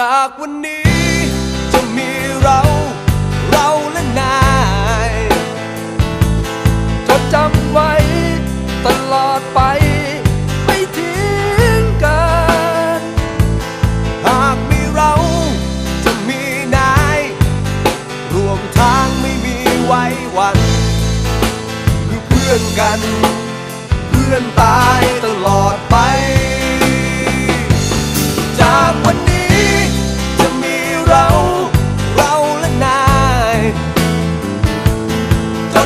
จากวันนี้จะมีเรา เราและนายจดจำไว้ตลอดไป ไม่ทิ้งกัน หากมีเราจะมีนาย รวมทางไม่มีไว้วัน คือเพื่อนกัน เพื่อนตาย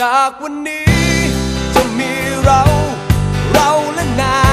จากวันนี้จะมีเรา เราและนา